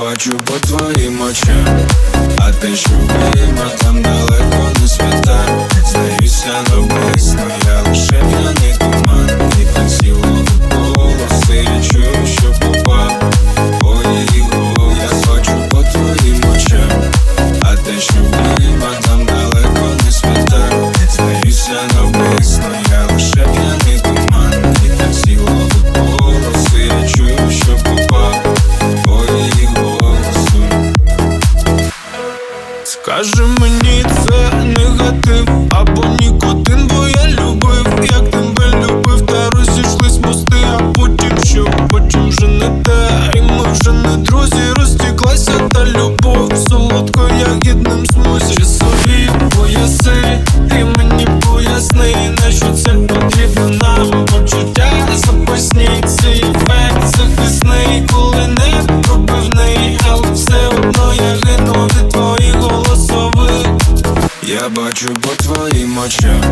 бачу по твоїм очам, а ти що там далеко не світає Скажи мені, це негатив або нікотин, бо я любив, як тебе любив, та розійшлись мости, а потім що, потім вже не те, і ми вже не друзі, розтіклася Я бачу по твоїм очам,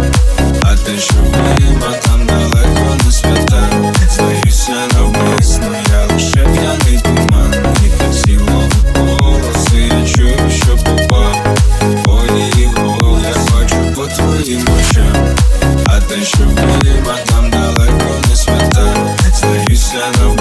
а те, що видно там далеко не свята Здаюся навмисно, я лише п'яний туман. І поцілував голоси, я чую, що попав Твої голови, я бачу по твоїм очам, а те, що видно там далеко не свята Здаюся навмисно